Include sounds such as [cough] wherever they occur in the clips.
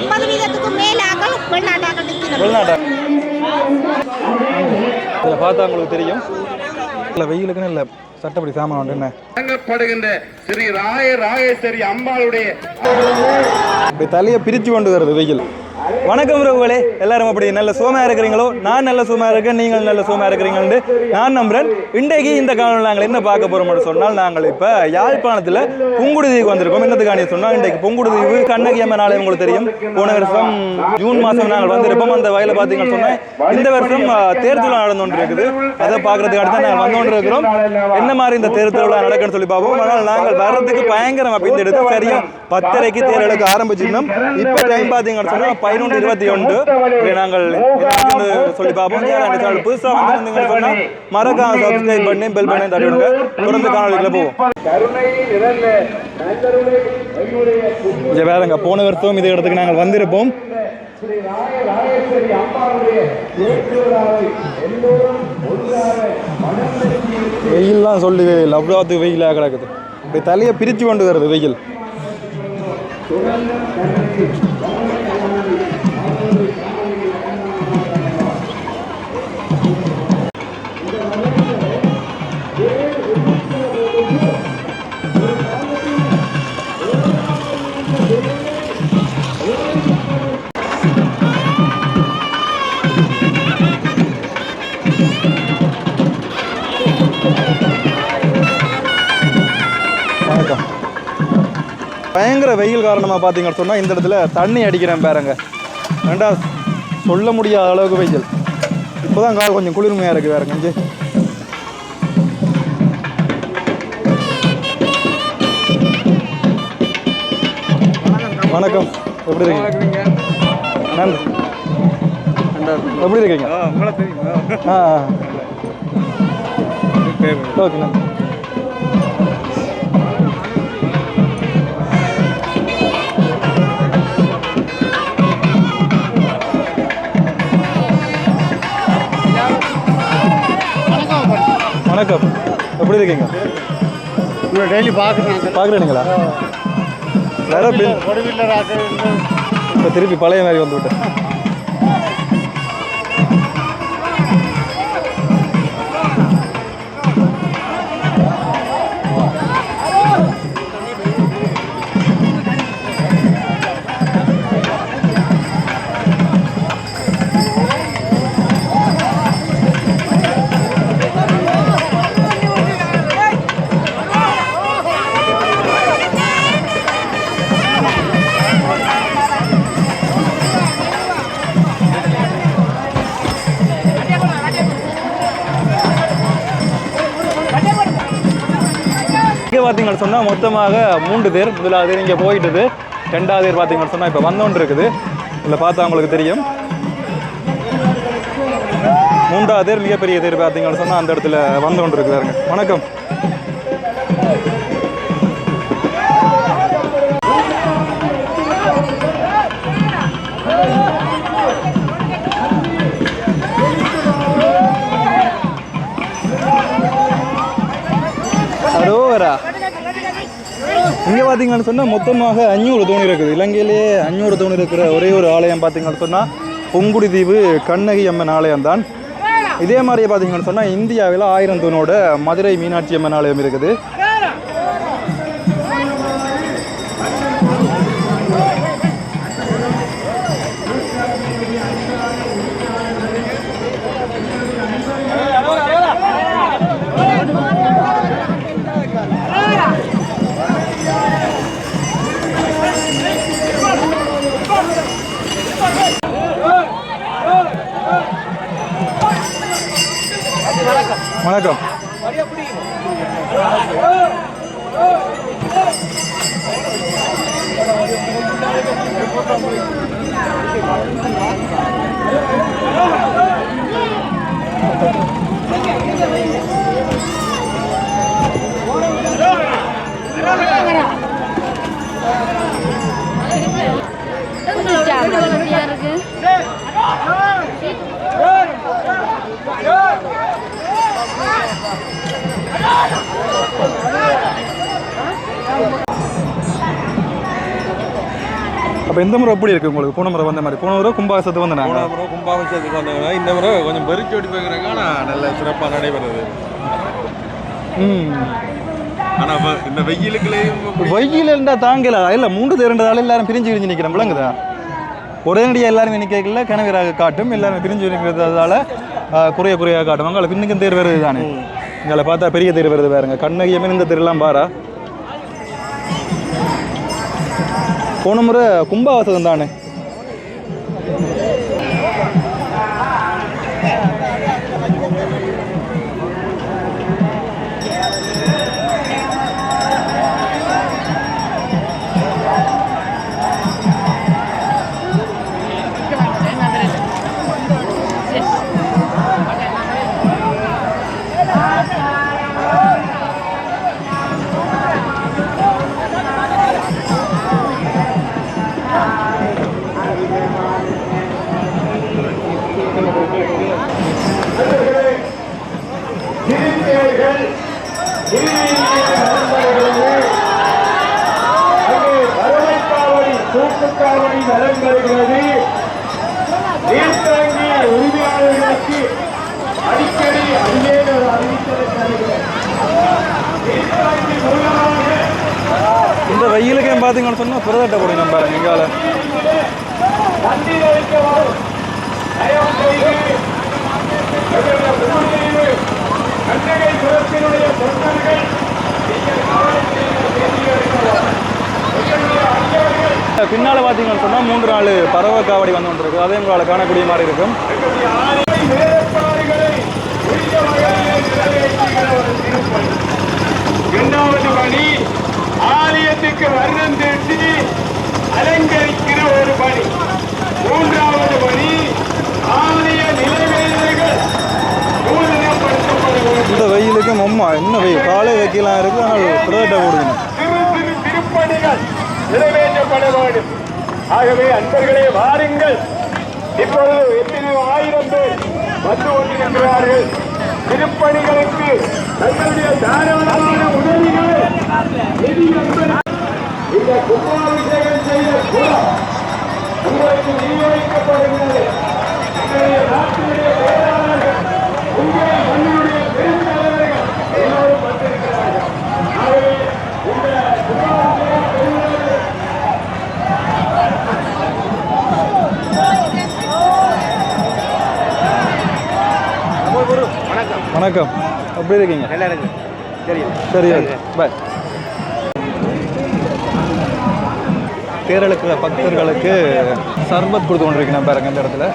ஐம்பது வீதத்துக்கும் மேலாக்கள் வெளிநாட்டாக்கள் நிற்கணும் வெளிநாட்டா இதில் பார்த்தா உங்களுக்கு தெரியும். இல்லை வெயிலுக்குன்னு இல்லை. சட்டப்படி சாமான் உண்டு என்ன? வழங்கப்படுகின்ற ஸ்ரீ ராய ராயேஸ்வரி அம்பாளுடைய இப்படி தலையை பிரித்து கொண்டு வருது வெயில். வணக்கம் ரகுவலே எல்லாரும் அப்படி நல்ல சோமா இருக்கிறீங்களோ? நான் நல்ல சோமா இருக்கேன் நீங்கள் நல்ல சோமா இருக்கிறீங்கன்னு நான் நம்புறேன். இன்றைக்கு இந்த காலம் நாங்கள் என்ன பார்க்க போறோம்னு சொன்னால் நாங்கள் இப்போ யாழ்ப்பாணத்தில் புங்குடுதீவுக்கு வந்திருக்கோம். என்னத்துக்காண்டி சொன்னால் இன்றைக்கு புங்குடுதீவு கண்ணகி அம்மன் ஆலயம் உங்களுக்கு தெரியும். போன வருஷம் ஜூன் மாதம் நாங்கள் வந்திருப்போம். அந்த வயலை பார்த்தீங்கன்னு சொன்னால் இந்த வருஷம் தேர்தல் நடந்து கொண்டு இருக்குது அதை பாக்குறதுக்கு தான் நாங்கள் வந்து கொண்டு இருக்கிறோம் என்ன மாதிரி இந்த தேர்தல் நடக்குன்னு சொல்லி பார்ப்போம். ஆனால் நாங்கள் வர்றதுக்கு பயங்கரமாக பிந்தெடுத்து எடுத்து சரியா பத்தரைக்கு தேர் எடுக்க ஆரம்பிச்சிருந்தோம். இப்போ டைம் பார்த்தீங்கன்னு சொன்னால் பதினொன்று இருபத்தி ஒன்று நாங்கள் சொல்லி பார்ப்போம் யாராவது புதுசாக வந்திருந்தீங்கன்னு சொன்னால் மறக்காம சப்ஸ்கிரைப் பண்ணி பெல் பண்ணி தட்டி விடுங்க தொடர்ந்து காணொலிக்குள்ள போவோம் இங்கே வேறங்க போன வருஷம் இது இடத்துக்கு நாங்கள் வந்திருப்போம் வெயில்லாம் சொல்லி வெயில் அவ்வளோத்துக்கு வெயிலாக கிடக்குது இப்படி தலையை பிரித்து கொண்டு வருது வெயில் வணக்கம். பயங்கர வெயில் காரணமாக பார்த்தீங்கன்னு சொன்னால் இந்த இடத்துல தண்ணி அடிக்கிறேன் பாருங்க. ரெண்டா சொல்ல முடியாத அளவுக்கு வெயில். இப்போ தான் கால் கொஞ்சம் குளிர்மையாக இருக்குது வேறுங்க இங்கே வணக்கம். எப்படி இருக்கீங்க? நன்றி. எப்படி இருக்கீங்க? ஆ. ஓகே நன்றி. வணக்கம். எப்படி இருக்கீங்க? டெய்லி பார்க்குறேன் பார்க்குறீங்களா வேற பில் இப்போ திருப்பி பழைய மாதிரி வந்து விட்டேன். பார்த்தீங்கன்னு சொன்னால் மொத்தமாக மூன்று தேர் முதலாவது தேர் இங்கே போயிட்டுது. ரெண்டாவது தேர் பார்த்தீங்கன்னு சொன்னால் இப்போ வந்தோன்று இருக்குது இதில் பார்த்தா உங்களுக்கு தெரியும். மூன்றாவது தேர் மிகப்பெரிய தேர் பார்த்தீங்கன்னு சொன்னால் அந்த இடத்துல வந்தோன்று இருக்குதாருங்க வணக்கம். பார்த்தீங்கன்னு சொன்னால் மொத்தமாக அஞ்சூறு தோணி இருக்குது. இலங்கையிலேயே அஞ்சூறு தோணி இருக்கிற ஒரே ஒரு ஆலயம் பார்த்தீங்கன்னு சொன்னால் பொங்குடி தீவு கண்ணகி அம்மன் ஆலயம் தான். இதே மாதிரியே பார்த்தீங்கன்னு சொன்னால் இந்தியாவில் ஆயிரம் தூணோட மதுரை மீனாட்சி அம்மன் ஆலயம் இருக்குது. வணக்கம். இருக்கு? அப்போ இந்த முறை எப்படி இருக்கு உங்களுக்கு? போன முறை வந்த மாதிரி. போன முறை கும்பாசத்து வந்து போன முறை கும்பாபிஷேகத்துக்கு வந்தாங்க இந்த முறை கொஞ்சம் பெருக்கி ஓடி போய்க்கிறாங்க ஆனால் நல்ல சிறப்பாக நடைபெறுது. ம். ஆனால் இந்த வெயிலுக்குள்ளேயும் வெயில் இருந்தால் தாங்கல. இல்லை மூன்று தேரண்டதால எல்லாரும் பிரிஞ்சு பிரிஞ்சு நிற்கிறோம் விளங்குதா? உடனடியாக எல்லாரும் நிற்கல கனவீராக காட்டும் எல்லாரும் பிரிஞ்சு நிற்கிறதால குறைய குறைய காட்டும். அங்கே இன்னைக்கும் தேர் வருது தானே எங்களை பார்த்தா பெரிய தெரு வருது பாருங்க. கண்ணகியமே இந்த தெருலாம் பாரா? போன முறை கும்பாவாசகம் தானே. நீர்த்தாங்கி உரிமையாளர்களுக்கு அடிக்கடி இந்த வெயிலுக்கு பார்த்தீங்கன்னு சொன்னால் புரதட்டை போடுங்க பாருங்க எங்கால. தண்ணீர் தயவு செய்து புதுச்சேரி கண்ணகை குலத்தினுடைய தொண்டர்கள் பின்னால் பார்த்தீங்கன்னு சொன்னால் மூன்று நாலு பறவை காவடி வந்து கொண்டிருக்கு. அதே உங்களால் காணக்கூடிய மாதிரி இருக்கும். இரண்டாவது பணி ஆலயத்துக்கு வர்ணம் தீட்டி அலங்கரிக்கிற ஒரு பணி. மூன்றாவது பணி ஆலய வேண்டும் இந்த வெயிலுக்கு மொம்மா என்ன வெயில்? காலை வைக்கலாம் இருக்கு ஆனால் புரதட்டை போடுங்க நிறைவேற்றப்பட வேண்டும் ஆகவே அன்பர்களே வாருங்கள். இப்பொழுது எத்தனை ஆயிரம் பேர் வந்து கொண்டிருக்கிறார்கள். திருப்பணிகளுக்கு தங்களுடைய தாராளமான உதவிகளை நிதி இந்த கும்பாபிஷேகம் செய்த குலம் உங்களுக்கு விநியோகிக்கப்படுகிறது. நாட்டினுடைய வணக்கம். எப்படி இருக்கீங்க? நல்லா இருக்கு சரி. சரி பாய் கேரளுக்கு பக்தர்களுக்கு சர்பத் கொடுத்து கொண்டிருக்கேன் பாருங்க இந்த இடத்துல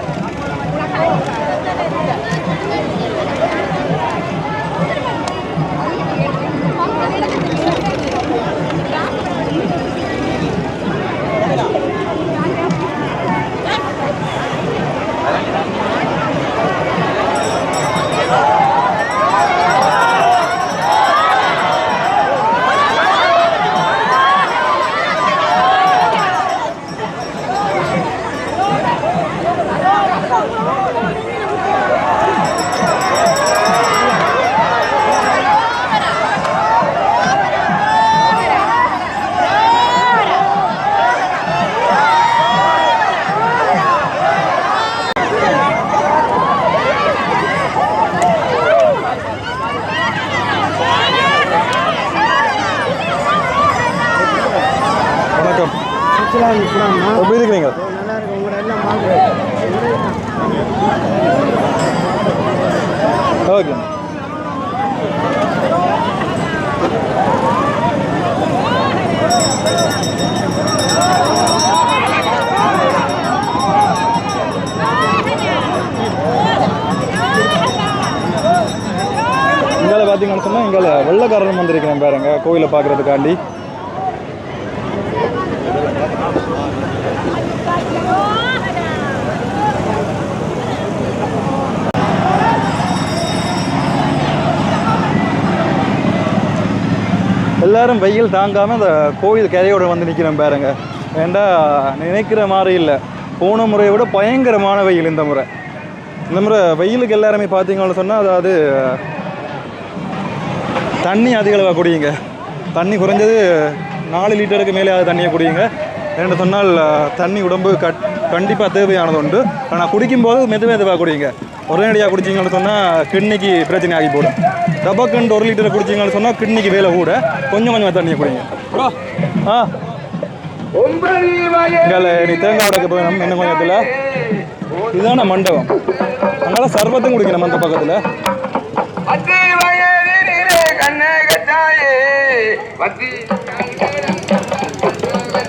வணக்கம் எப்படி இருக்கிறீங்க நல்லா இருக்கு உங்களோட எல்லாம் பார்க்குறேன் ஓகே இங்கால பார்த்தீங்கன்னு சொன்னால் எங்களை வெள்ளக்காரன் வந்திருக்கிறேன் பாருங்க கோயிலை பார்க்குறதுக்காண்டி. எல்லாரும் வெயில் தாங்காமல் இந்த கோயில் கரையோடு வந்து நிற்கிறேன் பாருங்க. ஏண்டா நினைக்கிற மாதிரி இல்லை. போன முறையை விட பயங்கரமான வெயில் இந்த முறை. இந்த முறை வெயிலுக்கு எல்லாருமே பார்த்தீங்கன்னு சொன்னால் அதாவது தண்ணி அதிக அளவாக குடியுங்க தண்ணி குறைஞ்சது நாலு லிட்டருக்கு மேலே அது தண்ணியை குடியுங்க என்று சொன்னால் தண்ணி உடம்பு கட் கண்டிப்பாக தேவையானது உண்டு. ஆனால் குடிக்கும்போது மெது மெதுவாக குடிங்க. உடனடியாக குடிச்சிங்கன்னு சொன்னால் கிட்னிக்கு பிரச்சனை ஆகி போடும். டபக்குண்டு ஒரு லிட்டர் குடிச்சிங்கன்னு சொன்னால் கிட்னிக்கு வேலை கூட. கொஞ்சம் கொஞ்சமாக தண்ணியை குடிங்க. ஆ. இங்கே நீ தேங்காய் உடைக்க போகணும் இன்னும் கொஞ்சத்தில் இதுதான மண்டபம். அதனால் சர்பத்தும் குடிக்கணும் அந்த பக்கத்தில். பத்தி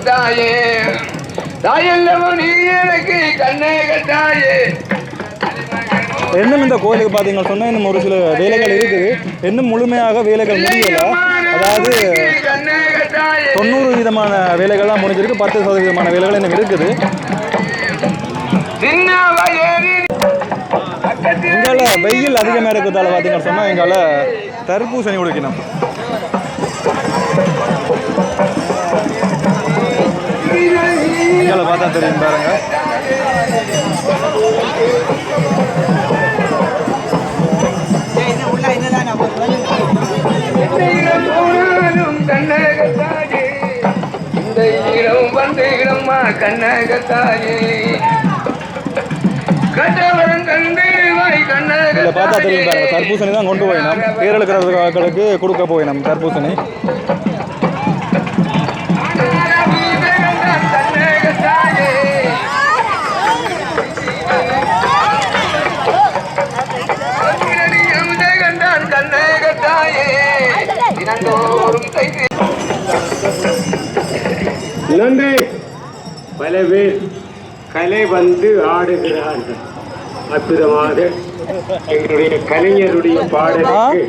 தாயே தாயல்லவோ நீ எனக்கு கண்ணகத்தாயே இன்னும் இந்த கோயிலுக்கு பார்த்தீங்கன்னு சொன்னால் இன்னும் ஒரு சில வேலைகள் இருக்குது. இன்னும் முழுமையாக வேலைகள் முடியலை. அதாவது தொண்ணூறு விதமான வேலைகள்லாம் முடிஞ்சிருக்கு. பத்து சதவீதமான வேலைகள் இன்னும் இருக்குது. எங்கால வெயில் அதிகமாக இருக்கிறதால பார்த்தீங்கன்னு சொன்னால் எங்கால தர்பூசணி குடிக்கணும் எங்கால பார்த்தா தெரியும் பாருங்க. இந்த ஈரம் வந்து இடமா கண்ணகத்தாயே பார்த்தா தெரியும் தர்பூசணி தான் கொண்டு போயினோம் பேரெழுக்கிறவர்களுக்கு கொடுக்க போயினோம் தர்பூசணி. நன்றி பல பேர் கலை வந்து ஆடுகிறார்கள். அற்புதமாக எங்களுடைய கலைஞருடைய பாடலுக்கு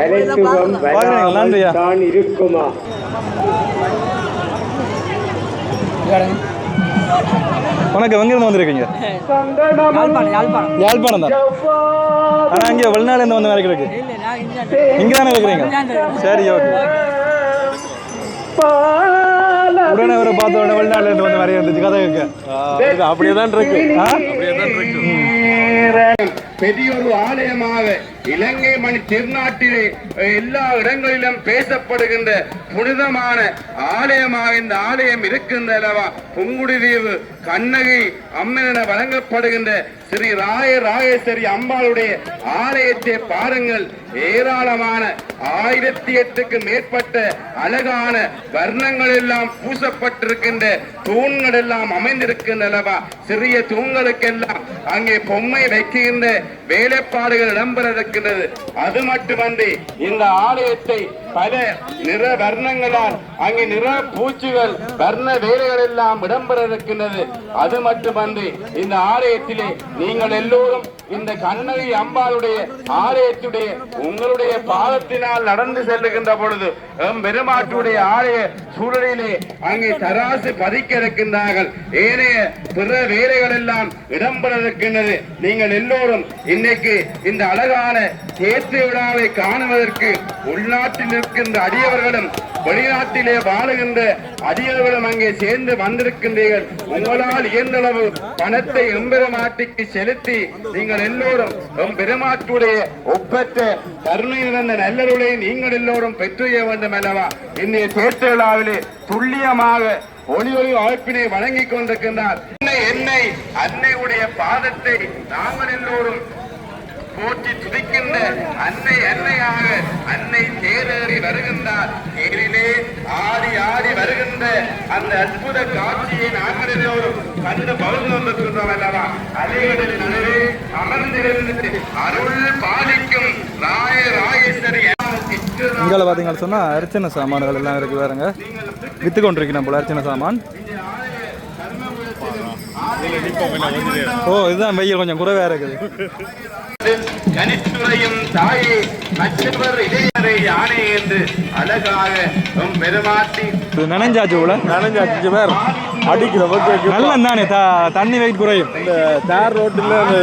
கலைத்துவம் தான் இருக்குமா? வணக்கம் எங்கேருந்து வந்திருக்கீங்க? யாழ்ப்பாணம் தான். ஆனால் இங்கே வெளிநாடுலேருந்து வந்த மாதிரி இருக்கு இங்கே தானே இருக்கிறீங்க? சரி ஓகே. உடனே அவரை பார்த்த உடனே வந்த மாதிரி இருந்துச்சு கதை கேட்க அப்படியே தான் இருக்கு. ஆ அப்படியே தான் இருக்கு பெரியொரு ஆலயமாக இலங்கை மணி திருநாட்டிலே எல்லா இடங்களிலும் பேசப்படுகின்ற புனிதமான ஆலயமாக இந்த ஆலயம் இருக்கின்ற அளவா புங்குடிதீவு கண்ணகி அம்மன் வழங்கப்படுகின்ற ஸ்ரீ ராய ராஜேஸ்வரி அம்பாளுடைய ஆலயத்தை பாருங்கள். ஏராளமான ஆயிரத்தி எட்டுக்கு மேற்பட்ட அழகான வர்ணங்கள் எல்லாம் பூசப்பட்டிருக்கின்ற தூண்கள் எல்லாம் அமைந்திருக்கின்ற சிறிய தூண்களுக்கெல்லாம் அங்கே பொம்மை வைக்கின்ற வேலைப்பாடுகள் இடம்பெறதற்கு இருக்கின்றது. அது மட்டுமன்றி இந்த ஆலயத்தை பல நிற வர்ணங்களால் அங்கு நிற பூச்சிகள் வர்ண வேலைகள் எல்லாம் இடம்பெற இருக்கின்றது அது மட்டுமன்றி இந்த ஆலயத்திலே நீங்கள் எல்லோரும் இந்த கண்ணகி அம்பாளுடைய ஆலயத்துடைய உங்களுடைய பாதத்தினால் நடந்து செல்லுகின்ற பொழுது எம் பெருமாட்டுடைய ஆலய சூழலிலே அங்கே தராசு பதிக்க இருக்கின்றார்கள் ஏனைய பிற வேலைகள் எல்லாம் இடம்பெற இருக்கின்றது நீங்கள் எல்லோரும் இன்னைக்கு இந்த அழகான தேர்த்து விழாவை காணுவதற்கு உள்நாட்டில் வந்திருக்கின்ற அடியவர்களும் வெளிநாட்டிலே வாழுகின்ற அடியவர்களும் அங்கே சேர்ந்து வந்திருக்கின்றீர்கள். உங்களால் இயன்றளவு பணத்தை எம்பெருமாட்டிக்கு செலுத்தி நீங்கள் எல்லோரும் எம்பெருமாட்டுடைய ஒப்பற்ற கருணை நிறைந்த நல்லருளை நீங்கள் எல்லோரும் பெற்றுய வேண்டும் அல்லவா இன்றைய தேர்த்து துல்லியமாக ஒளி ஒளி வாய்ப்பினை வழங்கிக் கொண்டிருக்கின்றார். என்னை அன்னையுடைய பாதத்தை நாங்கள் எல்லோரும் போற்றி துதிக்கின்ற அன்னை அன்னையாக அன்னை தேரேறி வருகின்றார். தேரிலே ஆடி ஆடி வருகின்ற அந்த அற்புத காட்சியை நாங்கள் எல்லோரும் கண்டு பகிர்ந்து கொண்டிருக்கின்றோம் அல்லவா? அலைகளில் நடுவே அமர்ந்திருந்து அருள் பாலிக்கும் ராய ராயேஸ்வரி இங்கே பார்த்தீங்கன்னு சொன்னால் அர்ச்சனை சாமான்கள் எல்லாம் இருக்குது பாருங்க. வித்து கொண்டிருக்கிறோம் போல அர்ச்சனை சாமான். ஓ இதுதான் வெயில் கொஞ்சம் குறைவாக இருக்குது. கனித்துறையும் தாயே மற்றவர் இளைஞரை யானை என்று அழகாக பெருமாட்டி. இது நனைஞ்சாச்சு நனைஞ்சாச்சு பேர். அடிக்கிற பக்கம் நல்ல தானே தண்ணி வெயிட் குறையும். இந்த தார் ரோட்டில் அந்த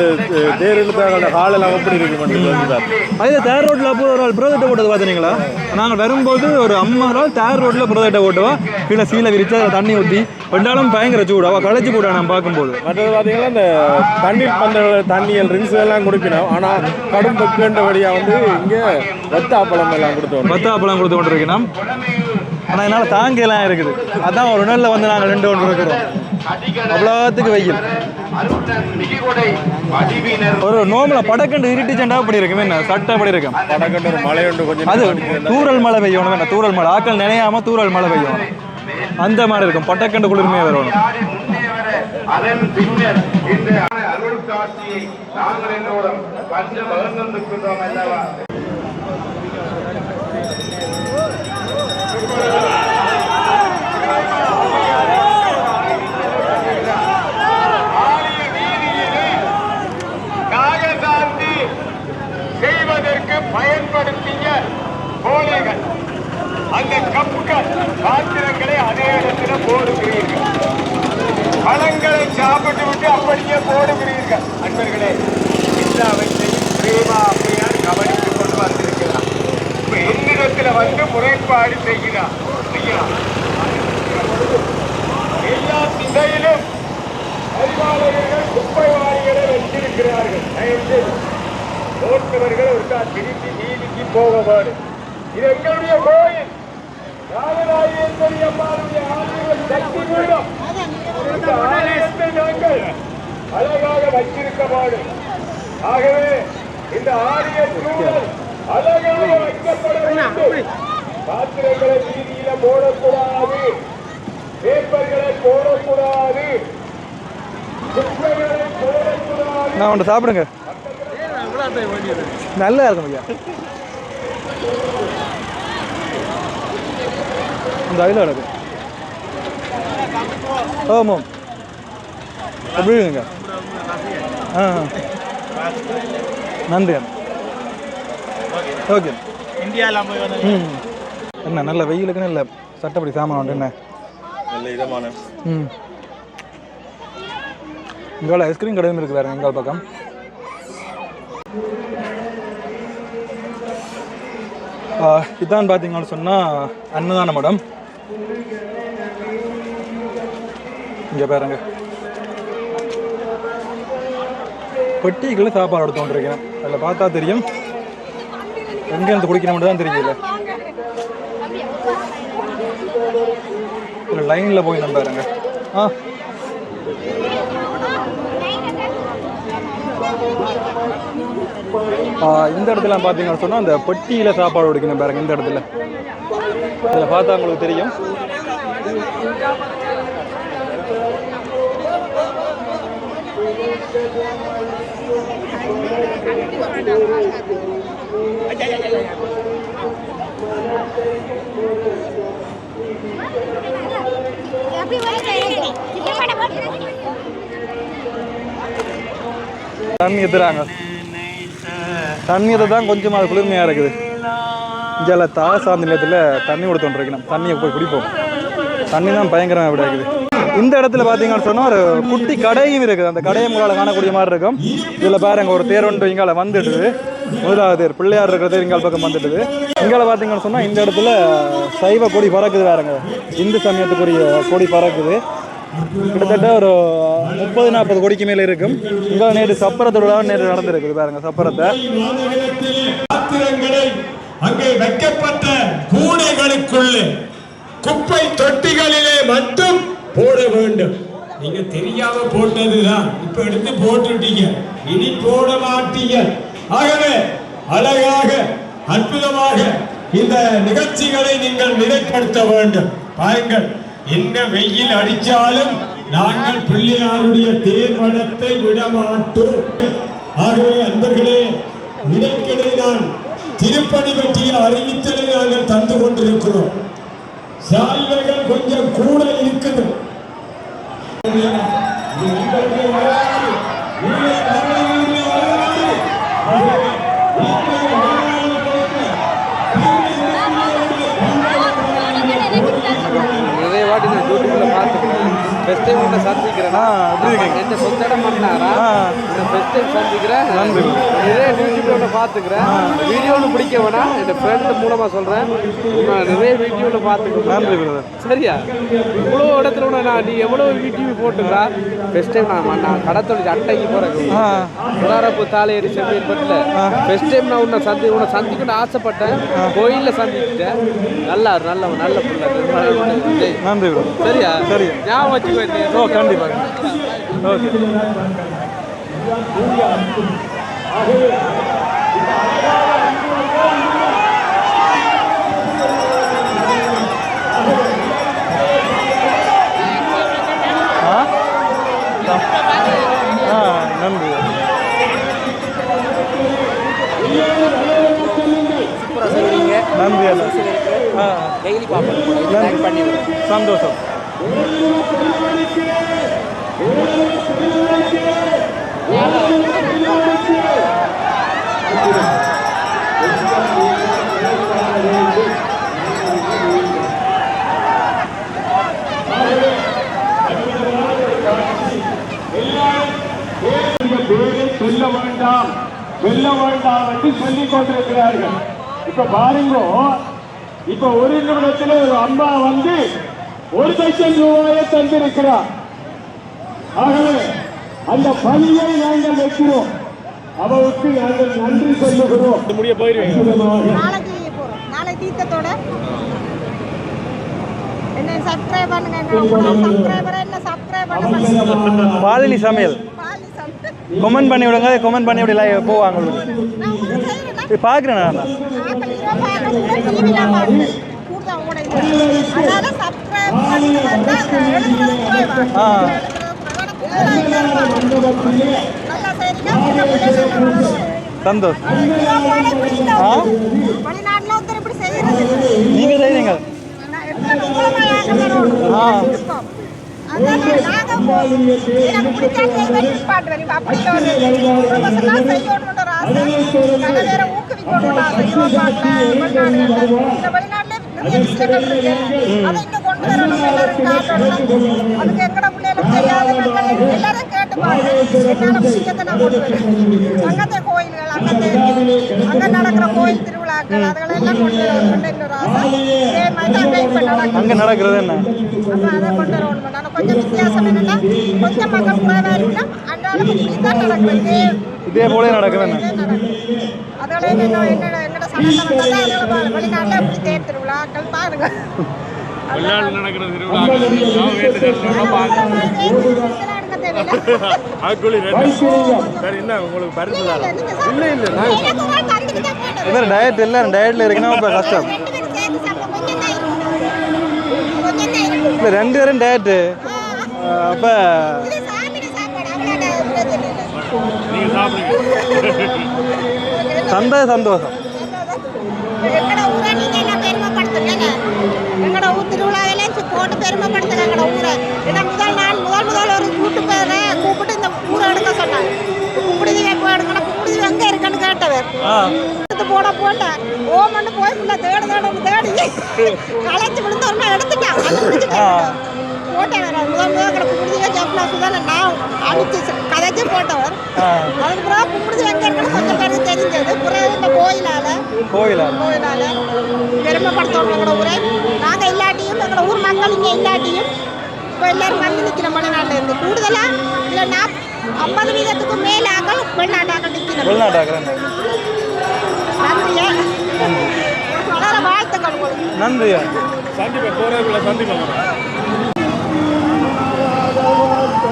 தேர் இழுத்தாங்க காலெல்லாம் எப்படி இருக்கு அதில் தேர் ரோட்டில் அப்போ ஒரு ஆள் புரோதட்டை போட்டது பார்த்தீங்களா? நாங்கள் வரும்போது ஒரு அம்மா நாள் தேர் ரோட்டில் புரோதட்டை போட்டுவா கீழே சீலை விரிச்சு அதில் தண்ணி ஊற்றி ரெண்டாலும் பயங்கர சூடு. அவள் களைச்சி போட்டா நான் பார்க்கும்போது. மற்றது பார்த்தீங்கன்னா இந்த தண்ணீர் பந்த தண்ணியல் ரிங்ஸ் எல்லாம் குடிக்கணும் ஆனால் கடும் பெக்குன்றபடியாக வந்து இங்கே வெத்த அப்பளம் எல்லாம் கொடுத்தோம் பத்தாப்பழம் கொடுத்து கொண்டிருக்கணும் ஆனால் என்னால் தாங்கலாம் இருக்குது. அதான் ஒரு நாளில் வந்து நாங்கள் ரெண்டு ஒன்று இருக்கிறோம். அவ்வளோத்துக்கு வெயில். ஒரு நோம்பில் படக்கண்டு இருட்டுச்சண்டா அப்படி இருக்கும். என்ன? சட்டை அப்படி இருக்கும். படக்கண்டு ஒரு மழை உண்டு கொஞ்சம் அது தூரல் மழை பெய்யணும். என்ன? தூரல் மழை. ஆக்கள் நினையாம தூரல் மழை பெய்யும். அந்த மாதிரி இருக்கும். பட்டக்கண்டு குளிர்மையே வரும் அதன் பின்னர் அருள் காட்சியை நாங்கள் என்னோடும் கண்டு மகிழ்ந்திருக்கின்றோம் அல்லவா? பயன்படுத்திய கோலைகள் அந்த கப்புகள் பாத்திரங்களை அதே இடத்துல போடுகிறீர்கள். பழங்களை சாப்பிட்டு விட்டு அப்படியே போடுகிறீர்கள். அன்பர்களே எல்லாவற்றையும் பிரேமா அப்படியார் கவனித்துக் கொண்டு வந்திருக்கிறார். இப்ப வந்து முறைப்பாடு செய்கிறார். எல்லா திசையிலும் அறிவாளர்கள் குப்பைவாளிகளை வச்சிருக்கிறார்கள். தயவு செய்து போட்டவர்கள் திருப்பி நீதிக்கு போக வேண்டும் இது எங்களுடைய கோயில். ராஜராஜேஸ்வரி அம்மாவுடைய ஆலயம் சக்தி பீடம். இந்த ஆலயத்தை நாங்கள் அழகாக வச்சிருக்க வேண்டும் ஆகவே இந்த ஆலய சூழல் அழகாக வைக்கப்பட வேண்டும். பாத்திரங்களை வீதியில போடக்கூடாது. பேப்பர்களை போடக்கூடாது. குப்பைகளை போடக்கூடாது. நான் ஒன்று சாப்பிடுங்க. நல்லா இருக்கும் ஐயா. இந்த அதில் கிடக்கு ஆமாம் ஆ ஆ. நன்றி ஓகே. ம். என்ன நல்ல வெயிலுக்கு நல்ல சட்டப்படி சாமான் உண்டு என்ன? நல்ல இதமான. ம். இங்கே ஐஸ்கிரீம் கடையும் இருக்குது வேறு எங்கள் பக்கம்? ஆ, இதான் பார்த்தீங்கன்னு சொன்னால் அன்னதான மடம். இங்கே பாருங்க. பெட்டிக்குள்ள சாப்பாடு எடுத்து கொண்டிருக்கேன் அதில் பார்த்தா தெரியும். எங்கேருந்து குடிக்கணும்னு தான் தெரியல இல்லை லைனில் போய் நம்ம பாருங்க. ஆ. இந்த இடத்துல பார்த்தீங்கன்னு சொன்னால் அந்த பெட்டியில் சாப்பாடு உடைக்கணும் பாருங்க இந்த இடத்துல. இதில் பார்த்தா உங்களுக்கு தெரியும். Thank you. தண்ணி எத்துறாங்க. தண்ணி தான் கொஞ்சம் அது குளிர்மையாக இருக்குது. இங்கே தா சார்ந்த நிலையத்தில் தண்ணி கொடுத்து இருக்கணும் தண்ணியை போய் குடிப்போம். தண்ணி தான் பயங்கரமாக இப்படி இருக்குது இந்த இடத்துல பார்த்தீங்கன்னு சொன்னால் ஒரு குட்டி கடையும் இருக்குது. அந்த கடையை உங்களால் காணக்கூடிய மாதிரி இருக்கும். இதில் பாருங்க ஒரு தேர் ஒன்று இங்கால வந்துடுது. முதலாவது பிள்ளையார் இருக்கிறது எங்கள் பக்கம் வந்துட்டுது. எங்களை பார்த்தீங்கன்னு சொன்னால் இந்த இடத்துல சைவ கொடி பறக்குது வேறங்க இந்து சமயத்துக்குரிய கொடி பறக்குது. கிட்டத்தட்ட ஒரு முப்பது நாற்பது கோடிக்கு மேலே இருக்கும். இங்கே நேற்று சப்பரத்தோட நேற்று நடந்திருக்குது பாருங்க சப்பரத்தை. அங்கே வைக்கப்பட்ட கூடைகளுக்குள்ளே குப்பை தொட்டிகளிலே மட்டும் போட வேண்டும். நீங்க தெரியாம போட்டதுதான். இப்ப எடுத்து போட்டுட்டீங்க. இனி போட மாட்டீங்க. ஆகவே அழகாக அற்புதமாக இந்த நிகழ்ச்சிகளை நீங்கள் நிலைப்படுத்த வேண்டும். பாருங்கள் என்ன வெயில் அடித்தாலும் நாங்கள் பிள்ளையாருடைய தேர்வனத்தை விட மாட்டோம் ஆகவே அன்பர்களே இடைக்கிடை நான் திருப்பணி பற்றிய அறிவித்தலை நாங்கள் தந்து கொண்டிருக்கிறோம். சால்வைகள் கொஞ்சம் கூட இருக்குது. ஃபர்ஸ்ட் டைம் உன்னை சந்திக்கிறேன் ஆ, எப்படி இருக்கீங்க? சொந்த இடம் பண்ணாரா. ஃபர்ஸ்ட் டைம் சந்திக்கிறேன். நன்றி. நிறைய யூடியூப்ல பார்த்துக்கிறேன். வீடியோவில் பிடிக்க வேணாம் என் ஃப்ரெண்ட் மூலமா சொல்றேன். நான் நிறைய வீடியோவில் பார்த்துக்கிறேன் நன்றி பிரதர் சரியா? இவ்வளோ இடத்துல நான் நீ எவ்வளோ யூடியூப் போட்டுக்கிறா ஃபர்ஸ்ட் டைம் நான் நான் கடத்தொழில் அட்டைக்கு போகிறேன் உதாரப்பு தாலையடி செம்மீன்பட்டில் ஃபர்ஸ்ட் டைம் நான் உன்னை சந்தி உன்னை சந்திக்கணும்னு ஆசைப்பட்டேன். கோயிலில் சந்திச்சிட்டேன். நல்லா நல்ல நல்ல பிள்ளை நன்றி சரியா? சரி. ஞாபகம். ஓ கண்டிப்பாக ஓகே. ஆ? நன்றி. நன்றி அண்ணா. ஆ. டெய்லி பார்ப்பேன் பண்ணி சந்தோஷம். இந்த வேண்டாம் சொல்ல வேண்டாம் என்று சொல்லிக் கொண்டிருக்கிறார்கள் இப்ப பாருங்க இப்ப ஒரு நிமிடத்தில் ஒரு அம்மா வந்து ஒரு லட்சம் ரூபாயை தந்திருக்கிறார். ஆகவே அந்த பணியை நாங்கள் வைக்கிறோம். அவருக்கு நாங்கள் நன்றி சொல்லுகிறோம். முடிய போயிருவேன் நாளைக்கு போறோம். நாளை தீர்த்தத்தோட. என்ன சப்ஸ்கிரைப் பண்ணுங்க சப்ஸ்கிரைபரை என்ன? சப்ஸ்கிரைப் பண்ண பாலினி சமையல். கமெண்ட் பண்ணி விடுங்க. கமெண்ட் பண்ணி விட லைவ் போவாங்க. உங்களுக்கு பார்க்குறேன் நான். ஆக்கள் இரவு செய்றீங்க. வெளிநாட்டுல അത് കൊണ്ടുവരണം എല്ലാവരും കാണണം അത് കേൾക്കണ പിള്ളേരും എല്ലാവരും കേട്ട് പാടും എന്നാണ് മുഖ്യത്തിനാ കൊണ്ടുവരുന്നത് അങ്ങനത്തെ കോയിലുകൾ അങ്ങനത്തെ അങ്ങനെ നടക്കുന്ന കോയിൽ திருவிழாக்கள் அதுகளெல்லாம் கொண்டு வரணும்னு இன்னொரு ஆசை. இதே மாதிரி தான் அங்கே இப்போ நடக்கும் அங்கே நடக்கிறது என்ன? அப்போ அதை கொண்டு வரணும் ஆனால் கொஞ்சம் வித்தியாசம் என்னன்னா இதே போல நடக்கிறது அதனால என்ன என்ன வெளிநாட்டுல இப்படி தேர் திருவிழாக்கள் பாருங்க. இல்லை இல்லை டயட் எல்லாரும் டயட்டில் இருக்கணும் இப்போ கஷ்டம். ரெண்டு பேரும் இல்லை ரெண்டு டயட்டு அப்போ இது சாப்பிட [laughs] சாப்பாடு அவ்வளோ பிரச்சனை இல்லை நீங்க சாப்பிடுங்க சந்தோஷ சந்தோஷம் எங்கட ஊரை நீங்க என்ன பெருமைப்படுத்துங்க எங்கட ஊர் திருவிழாவில போட்டு பெருமைப்படுத்துங்க எங்கட ஊரை. ஏன்னா முதல் நாள் முதல் முதல் ஒரு கூட்டு பேரை கூப்பிட்டு இந்த ஊரை எடுக்க சொன்னாங்க கும்பிடுதி எப்போ எடுக்கணும் கும்பிடுதி எங்க இருக்குன்னு கேட்டவர். எடுத்து போட போட்டேன் ஓமன்னு போய் தேடு தேடு தேடி களைச்சு விழுந்து ஒன்றா எடுத்துட்டான். போட்டேன் வேற முதல் முதல் கிடக்கு கும்பிடுதியே ஜப்னா சுதான நான் அடிச்சு கதைச்சு போட்டவர் அதுக்கு பிறகு கும்பிடுதி எங்க இருக்குன்னு கொஞ்சம் பேருக்கு தெரிஞ்சது. பிறகு இந்த கோயிலால கோயிலா கோயிலால பெருமைப்படுத்தணும் எங்களோட ஊரை நாங்கள் இல்லாட்டியும் எங்களோட ஊர் மக்கள் இங்கே இல்லாட்டியும் இப்போ எல்லாரும் வந்து நிற்கிறோம் வெளிநாட்டில் இருந்து கூடுதலாக இல்லை நான் ஐம்பது வீதத்துக்கு மேலாக வெளிநாட்டாக்கள் நிற்கிறோம் நன்றியா? வளர வாழ்த்துக்கள் நன்றியா? சந்திப்பேன் போறதுக்குள்ள சந்திப்பேன் ஆலய தெற்கு வீதியிலே ஆகிறது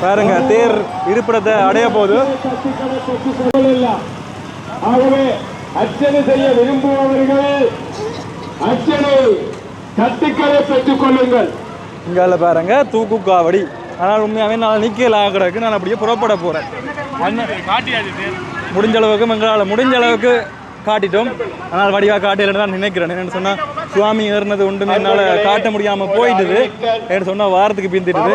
பாருங்க தேர் இருப்பிடத்தை அடைய போது அவரை ஆகவே அர்ச்சனை செய்ய விரும்புபவர்கள் அர்ச்சனை கட்டுக்களை பெற்றுக் கொள்ளுங்கள். இங்கால பாருங்க தூக்கு காவடி. ஆனால் உண்மையாகவே நான் நிற்கல கிடக்கு நான் அப்படியே புறப்பட போகிறேன் முடிஞ்ச அளவுக்கு எங்களால் முடிஞ்ச அளவுக்கு காட்டிட்டோம். ஆனால் வடிவாக காட்டலன்னு தான் நினைக்கிறேன். என்னன்னு சொன்னால் சுவாமி ஏறினது ஒன்றுமே என்னால் காட்ட முடியாமல் போயிட்டுது. என்ன சொன்னால் வாரத்துக்கு பிந்திட்டுது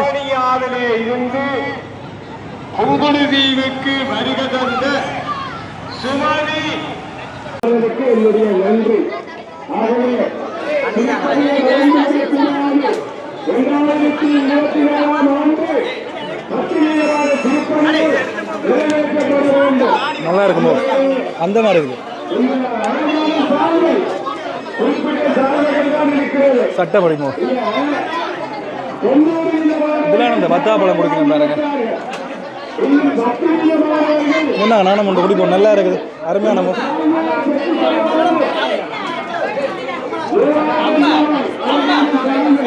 வருக தந்த சுமதி என்னுடைய நன்றி. ஆகவே இரண்டாயிரத்தி இருபத்தி ஆண்டு திருப்பணி நிறைவேற்றப்பட வேண்டும் நல்லா இருக்குமோ அந்த மாதிரி இருக்குது இந்த அழகான சாலை குறிப்பிட்ட படிமோ இந்த வாரம் பாருங்க. என்ன நானும் ஒன்று குடிப்போம். நல்லா இருக்குது. அருமையான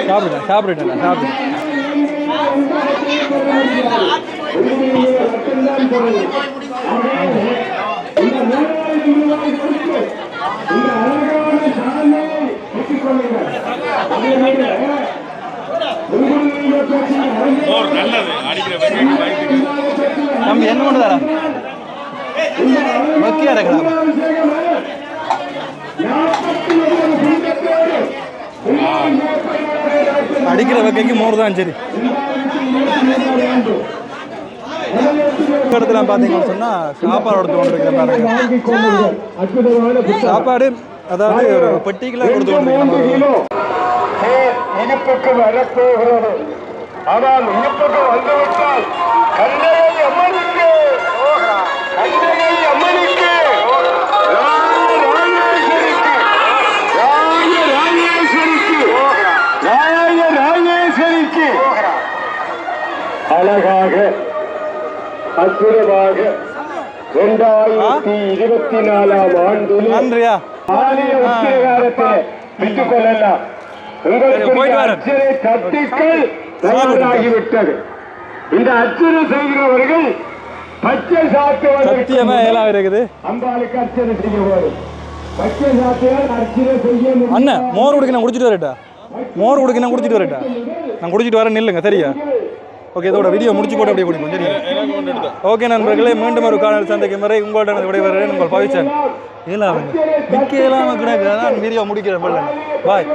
சாப்பிடுட்டேன் சாப்பிட்டுட்டேன் சாப்பிட்டு இந்த மூவாயிரத்தி ரூபாய் கொடுத்து இந்த அழகான சாலையை பெற்றுக் கொள்ளுங்கள் அதே மாதிரி உங்களுடைய பிரச்சனை நல்லது அடிக்கிற வெக்கைக்கு பயந்துட்டு தம்பி என்ன பண்ணு தரா மக்கியா இருக்கலாம். அடிக்கிற வகைக்கு மோர் தான் சரி. இடத்துல பார்த்தீங்கன்னு சொன்னால் சாப்பாடு எடுத்து கொண்டிருக்கிறேன் பாருங்க சாப்பாடு அதாவது ஒரு பெட்டிக்கெல்லாம் கொடுத்து மூன்று இனிப்புக்கு வரப்போகிறது. ஆனால் இனிப்புக்கு வந்துவிட்டால் கண்ணை அம்மனுக்கு இருபத்தி நாலாம் ஆண்டில் நன்றியா ஆலய உத்திரகாரத்தை பெற்றுக் கொள்ளலாம் உங்களுக்கு. அச்சரை தட்டிக்கள் தயாராகிவிட்டது இந்த அச்சரை செய்கிறவர்கள் பச்சை சத்தியமா எல்லாம் இருக்குது. அம்பாளுக்கு அர்ச்சனை செய்ய வரும் பச்சை சாத்தியால் அர்ச்சனை செய்ய அண்ணன் மோர் குடிக்க நான் குடிச்சிட்டு வரட்டா மோர் குடிக்க நான் குடிச்சிட்டு வரட்டா நான் குடிச்சிட்டு வரேன் நில்லுங்க சரியா? ஓகே இதோட வீடியோ முடிச்சு போட்டு அப்படியே குடிப்போம் சரியா ஓகே நண்பர்களே மீண்டும் ஒரு காணொலி சந்திக்கும் வரை உங்களிடம் விடைபெறுகிறேன். உங்கள் பவிச்சன். இயலாமல் மிக்க இயலாமல் கிடக்கு அதான் வீடியோ முடிக்கிறேன் பாய்